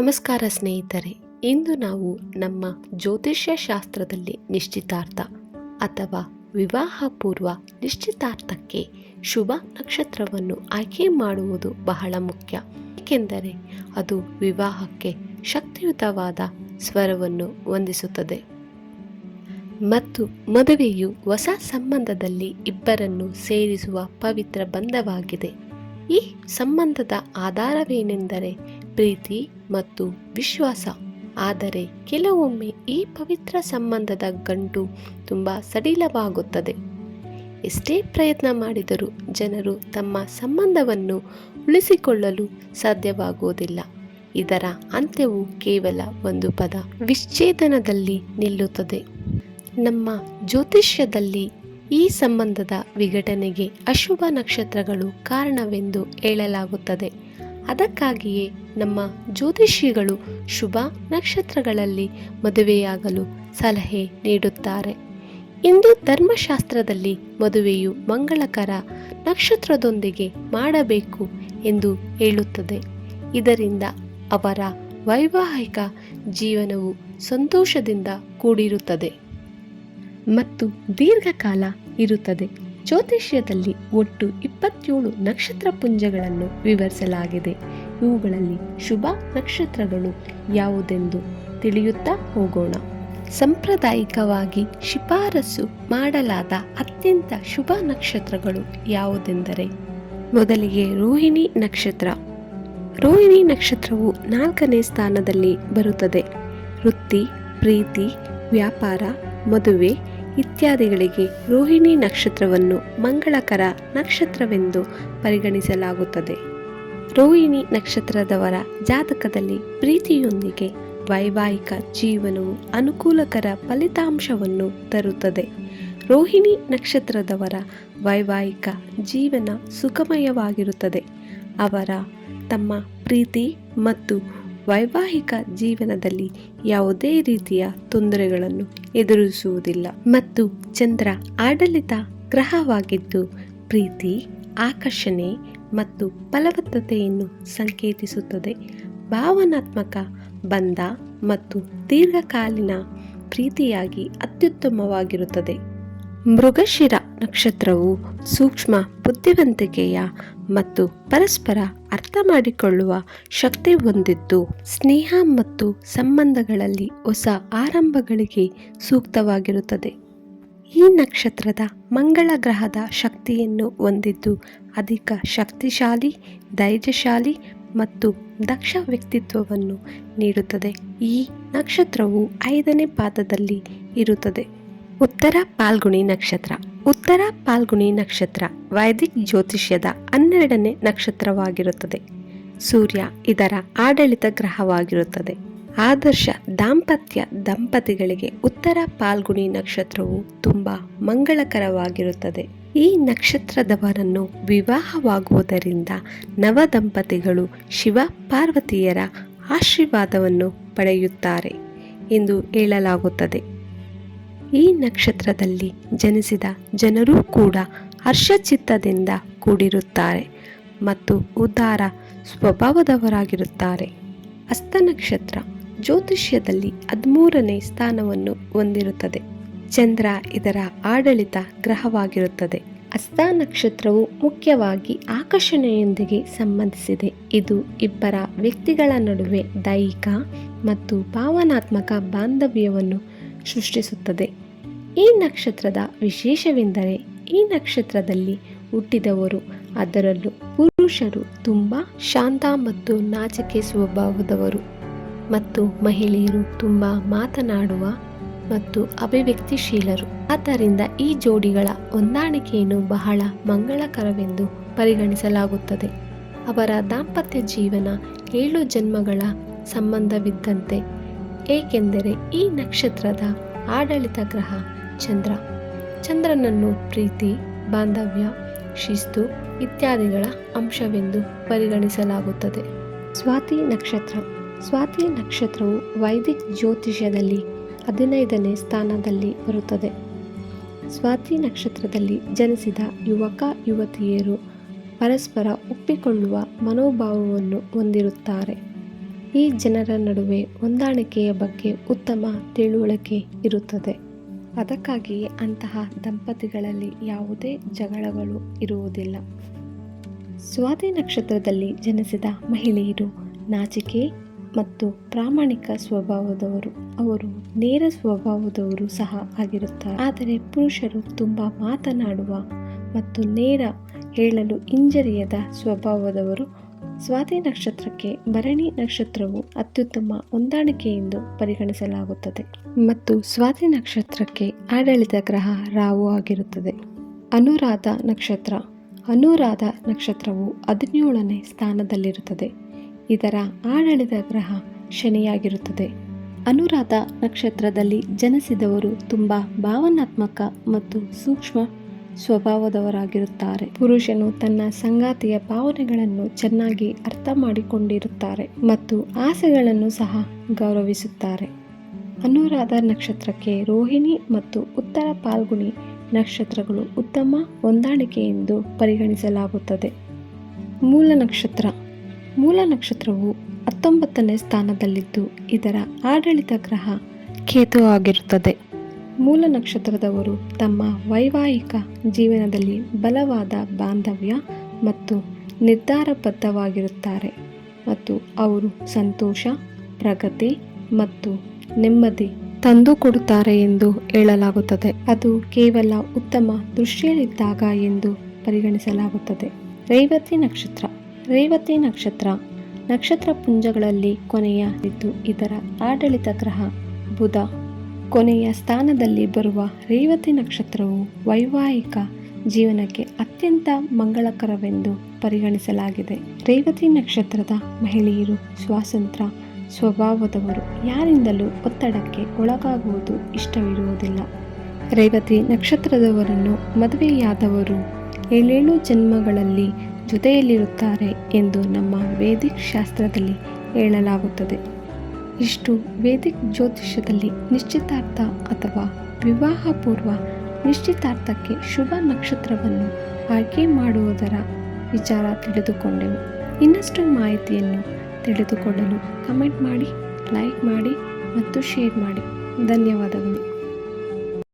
ನಮಸ್ಕಾರ ಸ್ನೇಹಿತರೆ, ಇಂದು ನಾವು ನಮ್ಮ ಜ್ಯೋತಿಷ್ಯ ಶಾಸ್ತ್ರದಲ್ಲಿ ನಿಶ್ಚಿತಾರ್ಥ ಅಥವಾ ವಿವಾಹ ಪೂರ್ವ ನಿಶ್ಚಿತಾರ್ಥಕ್ಕೆ ಶುಭ ನಕ್ಷತ್ರವನ್ನು ಆಯ್ಕೆ ಮಾಡುವುದು ಬಹಳ ಮುಖ್ಯ. ಏಕೆಂದರೆ ಅದು ವಿವಾಹಕ್ಕೆ ಶಕ್ತಿಯುತವಾದ ಸ್ವರವನ್ನು ಹೊಂದಿಸುತ್ತದೆ. ಮತ್ತು ಮದುವೆಯು ಹೊಸ ಸಂಬಂಧದಲ್ಲಿ ಇಬ್ಬರನ್ನು ಸೇರಿಸುವ ಪವಿತ್ರ ಬಂಧವಾಗಿದೆ. ಈ ಸಂಬಂಧದ ಆಧಾರವೇನೆಂದರೆ ಪ್ರೀತಿ ಮತ್ತು ವಿಶ್ವಾಸ. ಆದರೆ ಕೆಲವೊಮ್ಮೆ ಈ ಪವಿತ್ರ ಸಂಬಂಧದ ಗಂಟು ತುಂಬ ಸಡಿಲವಾಗುತ್ತದೆ. ಎಷ್ಟೇ ಪ್ರಯತ್ನ ಮಾಡಿದರೂ ಜನರು ತಮ್ಮ ಸಂಬಂಧವನ್ನು ಉಳಿಸಿಕೊಳ್ಳಲು ಸಾಧ್ಯವಾಗುವುದಿಲ್ಲ. ಇದರ ಅಂತ್ಯವು ಕೇವಲ ಒಂದು ಪದ, ವಿಚ್ಛೇದನದಲ್ಲಿ ನಿಲ್ಲುತ್ತದೆ. ನಮ್ಮ ಜ್ಯೋತಿಷ್ಯದಲ್ಲಿ ಈ ಸಂಬಂಧದ ವಿಘಟನೆಗೆ ಅಶುಭ ನಕ್ಷತ್ರಗಳು ಕಾರಣವೆಂದು ಹೇಳಲಾಗುತ್ತದೆ. ಅದಕ್ಕಾಗಿಯೇ ನಮ್ಮ ಜ್ಯೋತಿಷಿಗಳು ಶುಭ ನಕ್ಷತ್ರಗಳಲ್ಲಿ ಮದುವೆಯಾಗಲು ಸಲಹೆ ನೀಡುತ್ತಾರೆ. ಇಂದು ಧರ್ಮಶಾಸ್ತ್ರದಲ್ಲಿ ಮದುವೆಯು ಮಂಗಳಕರ ನಕ್ಷತ್ರದೊಂದಿಗೆ ಮಾಡಬೇಕು ಎಂದು ಹೇಳುತ್ತದೆ. ಇದರಿಂದ ಅವರ ವೈವಾಹಿಕ ಜೀವನವು ಸಂತೋಷದಿಂದ ಕೂಡಿರುತ್ತದೆ. ಮತ್ತು ದೀರ್ಘಕಾಲ ಇರುತ್ತದೆ. ಜ್ಯೋತಿಷ್ಯದಲ್ಲಿ ಒಟ್ಟು ಇಪ್ಪತ್ತೇಳು ನಕ್ಷತ್ರ ಪುಂಜಗಳನ್ನು ವಿವರಿಸಲಾಗಿದೆ. ಇವುಗಳಲ್ಲಿ ಶುಭ ನಕ್ಷತ್ರಗಳು ಯಾವುದೆಂದು ತಿಳಿಯುತ್ತಾ ಹೋಗೋಣ. ಸಾಂಪ್ರದಾಯಿಕವಾಗಿ ಶಿಫಾರಸು ಮಾಡಲಾದ ಅತ್ಯಂತ ಶುಭ ನಕ್ಷತ್ರಗಳು ಯಾವುದೆಂದರೆ, ಮೊದಲಿಗೆ ರೋಹಿಣಿ ನಕ್ಷತ್ರ. ರೋಹಿಣಿ ನಕ್ಷತ್ರವು ನಾಲ್ಕನೇ ಸ್ಥಾನದಲ್ಲಿ ಬರುತ್ತದೆ. ವೃತ್ತಿ, ಪ್ರೀತಿ, ವ್ಯಾಪಾರ, ಮದುವೆ ಇತ್ಯಾದಿಗಳಿಗೆ ರೋಹಿಣಿ ನಕ್ಷತ್ರವನ್ನು ಮಂಗಳಕರ ನಕ್ಷತ್ರವೆಂದು ಪರಿಗಣಿಸಲಾಗುತ್ತದೆ. ರೋಹಿಣಿ ನಕ್ಷತ್ರದವರ ಜಾತಕದಲ್ಲಿ ಪ್ರೀತಿಯೊಂದಿಗೆ ವೈವಾಹಿಕ ಜೀವನವು ಅನುಕೂಲಕರ ಫಲಿತಾಂಶವನ್ನು ತರುತ್ತದೆ. ರೋಹಿಣಿ ನಕ್ಷತ್ರದವರ ವೈವಾಹಿಕ ಜೀವನ ಸುಖಮಯವಾಗಿರುತ್ತದೆ ಅವರ ತಮ್ಮ ಪ್ರೀತಿ ಮತ್ತು ವೈವಾಹಿಕ ಜೀವನದಲ್ಲಿ ಯಾವುದೇ ರೀತಿಯ ತೊಂದರೆಗಳನ್ನು ಎದುರಿಸುವುದಿಲ್ಲ. ಮತ್ತು ಚಂದ್ರ ಆಡಳಿತ ಗ್ರಹವಾಗಿದ್ದು, ಪ್ರೀತಿ, ಆಕರ್ಷಣೆ ಮತ್ತು ಫಲವತ್ತತೆಯನ್ನು ಸಂಕೇತಿಸುತ್ತದೆ. ಭಾವನಾತ್ಮಕ ಬಂಧ ಮತ್ತು ದೀರ್ಘಕಾಲೀನ ಪ್ರೀತಿಯಾಗಿ ಅತ್ಯುತ್ತಮವಾಗಿರುತ್ತದೆ. ಮೃಗಶಿರ ನಕ್ಷತ್ರವು ಸೂಕ್ಷ್ಮ ಬುದ್ಧಿವಂತಿಕೆಯ ಮತ್ತು ಪರಸ್ಪರ ಅರ್ಥ ಮಾಡಿಕೊಳ್ಳುವ ಶಕ್ತಿ ಹೊಂದಿದ್ದು ಸ್ನೇಹ ಮತ್ತು ಸಂಬಂಧಗಳಲ್ಲಿ ಹೊಸ ಆರಂಭಗಳಿಗೆ ಸೂಕ್ತವಾಗಿರುತ್ತದೆ. ಈ ನಕ್ಷತ್ರದ ಮಂಗಳ ಗ್ರಹದ ಶಕ್ತಿಯನ್ನು ಹೊಂದಿದ್ದು ಅಧಿಕ ಶಕ್ತಿಶಾಲಿ, ಧೈರ್ಯಶಾಲಿ ಮತ್ತು ದಕ್ಷ ವ್ಯಕ್ತಿತ್ವವನ್ನು ನೀಡುತ್ತದೆ. ಈ ನಕ್ಷತ್ರವು ಐದನೇ ಪಾದದಲ್ಲಿ ಇರುತ್ತದೆ. ಉತ್ತರ ಪಾಲ್ಗುಣಿ ನಕ್ಷತ್ರ. ಉತ್ತರ ಪಾಲ್ಗುಣಿ ನಕ್ಷತ್ರ ವೈದಿಕ್ ಜ್ಯೋತಿಷ್ಯದ ಹನ್ನೆರಡನೇ ನಕ್ಷತ್ರವಾಗಿರುತ್ತದೆ. ಸೂರ್ಯ ಇದರ ಆಡಳಿತ ಗ್ರಹವಾಗಿರುತ್ತದೆ. ಆದರ್ಶ ದಾಂಪತ್ಯ ದಂಪತಿಗಳಿಗೆ ಉತ್ತರ ಪಾಲ್ಗುಣಿ ನಕ್ಷತ್ರವು ತುಂಬ ಮಂಗಳಕರವಾಗಿರುತ್ತದೆ. ಈ ನಕ್ಷತ್ರದವರನ್ನು ವಿವಾಹವಾಗುವುದರಿಂದ ನವ ದಂಪತಿಗಳು ಶಿವ ಪಾರ್ವತಿಯರ ಆಶೀರ್ವಾದವನ್ನು ಪಡೆಯುತ್ತಾರೆ ಎಂದು ಹೇಳಲಾಗುತ್ತದೆ. ಈ ನಕ್ಷತ್ರದಲ್ಲಿ ಜನಿಸಿದ ಜನರೂ ಕೂಡ ಹರ್ಷಚಿತ್ತದಿಂದ ಕೂಡಿರುತ್ತಾರೆ ಮತ್ತು ಉದಾರ ಸ್ವಭಾವದವರಾಗಿರುತ್ತಾರೆ. ಹಸ್ತ ನಕ್ಷತ್ರ ಜ್ಯೋತಿಷ್ಯದಲ್ಲಿ ಹದಿಮೂರನೇ ಸ್ಥಾನವನ್ನು ಹೊಂದಿರುತ್ತದೆ. ಚಂದ್ರ ಇದರ ಆಡಳಿತ ಗ್ರಹವಾಗಿರುತ್ತದೆ. ಅಸ್ತ ನಕ್ಷತ್ರವು ಮುಖ್ಯವಾಗಿ ಆಕರ್ಷಣೆಯೊಂದಿಗೆ ಸಂಬಂಧಿಸಿದೆ. ಇದು ಇಬ್ಬರ ವ್ಯಕ್ತಿಗಳ ನಡುವೆ ದೈಹಿಕ ಮತ್ತು ಭಾವನಾತ್ಮಕ ಬಾಂಧವ್ಯವನ್ನು ಸೃಷ್ಟಿಸುತ್ತದೆ. ಈ ನಕ್ಷತ್ರದ ವಿಶೇಷವೆಂದರೆ ಈ ನಕ್ಷತ್ರದಲ್ಲಿ ಹುಟ್ಟಿದವರು. ಅದರಲ್ಲೂ ಪುರುಷರು ತುಂಬ ಶಾಂತ ಮತ್ತು ನಾಚಿಕೆ ಸ್ವಭಾವದವರು ಮತ್ತು ಮಹಿಳೆಯರು ತುಂಬ ಮಾತನಾಡುವ ಮತ್ತು ಅಭಿವ್ಯಕ್ತಿಶೀಲರು. ಆದ್ದರಿಂದ ಈ ಜೋಡಿಗಳ ಹೊಂದಾಣಿಕೆಯನ್ನು ಬಹಳ ಮಂಗಳಕರವೆಂದು ಪರಿಗಣಿಸಲಾಗುತ್ತದೆ. ಅವರ ದಾಂಪತ್ಯ ಜೀವನ ಏಳು ಜನ್ಮಗಳ ಸಂಬಂಧವಿದ್ದಂತೆ, ಏಕೆಂದರೆ ಈ ನಕ್ಷತ್ರದ ಆಡಳಿತ ಗ್ರಹ ಚಂದ್ರ. ಚಂದ್ರನನ್ನು ಪ್ರೀತಿ, ಬಾಂಧವ್ಯ, ಶಿಸ್ತು ಇತ್ಯಾದಿಗಳ ಅಂಶವೆಂದು ಪರಿಗಣಿಸಲಾಗುತ್ತದೆ. ಸ್ವಾತಿ ನಕ್ಷತ್ರ. ಸ್ವಾತಿ ನಕ್ಷತ್ರವು ವೈದಿಕ ಜ್ಯೋತಿಷ್ಯದಲ್ಲಿ ಹದಿನೈದನೇ ಸ್ಥಾನದಲ್ಲಿ ಬರುತ್ತದೆ. ಸ್ವಾತಿ ನಕ್ಷತ್ರದಲ್ಲಿ ಜನಿಸಿದ ಯುವಕ ಯುವತಿಯರು ಪರಸ್ಪರ ಒಪ್ಪಿಕೊಳ್ಳುವ ಮನೋಭಾವವನ್ನು ಹೊಂದಿರುತ್ತಾರೆ. ಈ ಜನರ ನಡುವೆ ಹೊಂದಾಣಿಕೆಯ ಬಗ್ಗೆ ಉತ್ತಮ ತಿಳುವಳಿಕೆ ಇರುತ್ತದೆ. ಅದಕ್ಕಾಗಿಯೇ ಅಂತಹ ದಂಪತಿಗಳಲ್ಲಿ ಯಾವುದೇ ಜಗಳಗಳು ಇರುವುದಿಲ್ಲ. ಸ್ವಾತಿ ನಕ್ಷತ್ರದಲ್ಲಿ ಜನಿಸಿದ ಮಹಿಳೆಯರು ನಾಚಿಕೆ ಮತ್ತು ಪ್ರಾಮಾಣಿಕ ಸ್ವಭಾವದವರು. ಅವರು ನೇರ ಸ್ವಭಾವದವರು ಸಹ ಆಗಿರುತ್ತಾರೆ. ಆದರೆ ಪುರುಷರು ತುಂಬ ಮಾತನಾಡುವ ಮತ್ತು ನೇರ ಹೇಳಲು ಹಿಂಜರಿಯದ ಸ್ವಭಾವದವರು ಸ್ವಾತಿ ನಕ್ಷತ್ರಕ್ಕೆ ಭರಣಿ ನಕ್ಷತ್ರವು ಅತ್ಯುತ್ತಮ ಹೊಂದಾಣಿಕೆ ಎಂದು ಪರಿಗಣಿಸಲಾಗುತ್ತದೆ ಮತ್ತು ಸ್ವಾತಿ ನಕ್ಷತ್ರಕ್ಕೆ ಆಡಳಿತ ಗ್ರಹ ರಾವು ಆಗಿರುತ್ತದೆ. ಅನುರಾಧ ನಕ್ಷತ್ರ. ಅನುರಾಧ ನಕ್ಷತ್ರವು ಹದಿನೇಳನೇ ಸ್ಥಾನದಲ್ಲಿರುತ್ತದೆ. ಇದರ ಆಡಳಿತ ಗ್ರಹ ಶನಿಯಾಗಿರುತ್ತದೆ. ಅನುರಾಧ ನಕ್ಷತ್ರದಲ್ಲಿ ಜನಿಸಿದವರು ತುಂಬ ಭಾವನಾತ್ಮಕ ಮತ್ತು ಸೂಕ್ಷ್ಮ ಸ್ವಭಾವದವರಾಗಿರುತ್ತಾರೆ. ಪುರುಷನು ತನ್ನ ಸಂಗಾತಿಯ ಭಾವನೆಗಳನ್ನು ಚೆನ್ನಾಗಿ ಅರ್ಥ ಮಾಡಿಕೊಂಡಿರುತ್ತಾರೆ ಮತ್ತು ಆಸೆಗಳನ್ನು ಸಹ ಗೌರವಿಸುತ್ತಾರೆ. ಅನುರಾಧ ನಕ್ಷತ್ರಕ್ಕೆ ರೋಹಿಣಿ ಮತ್ತು ಉತ್ತರ ಪಾಲ್ಗುಣಿ ನಕ್ಷತ್ರಗಳು ಉತ್ತಮ ಹೊಂದಾಣಿಕೆ ಎಂದು ಪರಿಗಣಿಸಲಾಗುತ್ತದೆ. ಮೂಲ ನಕ್ಷತ್ರ. ಮೂಲ ನಕ್ಷತ್ರವು ಹತ್ತೊಂಬತ್ತನೇ ಸ್ಥಾನದಲ್ಲಿದ್ದು, ಇದರ ಆಡಳಿತ ಗ್ರಹ ಕೇತು ಆಗಿರುತ್ತದೆ. ಮೂಲ ನಕ್ಷತ್ರದವರು ತಮ್ಮ ವೈವಾಹಿಕ ಜೀವನದಲ್ಲಿ ಬಲವಾದ ಬಾಂಧವ್ಯ ಮತ್ತು ನಿರ್ಧಾರಬದ್ಧವಾಗಿರುತ್ತಾರೆ ಮತ್ತು ಅವರು ಸಂತೋಷ, ಪ್ರಗತಿ ಮತ್ತು ನೆಮ್ಮದಿ ತಂದುಕೊಡುತ್ತಾರೆ ಎಂದು ಹೇಳಲಾಗುತ್ತದೆ. ಅದು ಕೇವಲ ಉತ್ತಮ ದೃಷ್ಟಿಯಲ್ಲಿದ್ದಾಗ ಎಂದು ಪರಿಗಣಿಸಲಾಗುತ್ತದೆ. ರೇವತಿ ನಕ್ಷತ್ರ. ರೇವತಿ ನಕ್ಷತ್ರ ನಕ್ಷತ್ರ ಪುಂಜಗಳಲ್ಲಿ ಕೊನೆಯ ಇದ್ದು ಇದರ ಆಡಳಿತ ಗ್ರಹ ಬುಧ ಕೊನೆಯ ಸ್ಥಾನದಲ್ಲಿ ಬರುವ ರೇವತಿ ನಕ್ಷತ್ರವು ವೈವಾಹಿಕ ಜೀವನಕ್ಕೆ ಅತ್ಯಂತ ಮಂಗಳಕರವೆಂದು ಪರಿಗಣಿಸಲಾಗಿದೆ. ರೇವತಿ ನಕ್ಷತ್ರದ ಮಹಿಳೆಯರು ಸ್ವಾತಂತ್ರ್ಯ ಸ್ವಭಾವದವರು. ಯಾರಿಂದಲೂ ಒತ್ತಡಕ್ಕೆ ಒಳಗಾಗುವುದು ಇಷ್ಟವಿರುವುದಿಲ್ಲ. ರೇವತಿ ನಕ್ಷತ್ರದವರನ್ನು ಮದುವೆಯಾದವರು ಏಳೇಳು ಜನ್ಮಗಳಲ್ಲಿ ಜೊತೆಯಲ್ಲಿರುತ್ತಾರೆ ಎಂದು ನಮ್ಮ ವೇದಿಕ್ ಶಾಸ್ತ್ರದಲ್ಲಿ ಹೇಳಲಾಗುತ್ತದೆ. ಇಷ್ಟು ವೇದಿಕ್ ಜ್ಯೋತಿಷ್ಯದಲ್ಲಿ ನಿಶ್ಚಿತಾರ್ಥ ಅಥವಾ ವಿವಾಹ ಪೂರ್ವ ನಿಶ್ಚಿತಾರ್ಥಕ್ಕೆ ಶುಭ ನಕ್ಷತ್ರವನ್ನು ಆಯ್ಕೆ ಮಾಡುವುದರ ವಿಚಾರ ತಿಳಿದುಕೊಂಡೆವು. ಇನ್ನಷ್ಟು ಮಾಹಿತಿಯನ್ನು ತಿಳಿದುಕೊಳ್ಳಲು ಕಮೆಂಟ್ ಮಾಡಿ, ಲೈಕ್ ಮಾಡಿ ಮತ್ತು ಶೇರ್ ಮಾಡಿ. ಧನ್ಯವಾದಗಳು.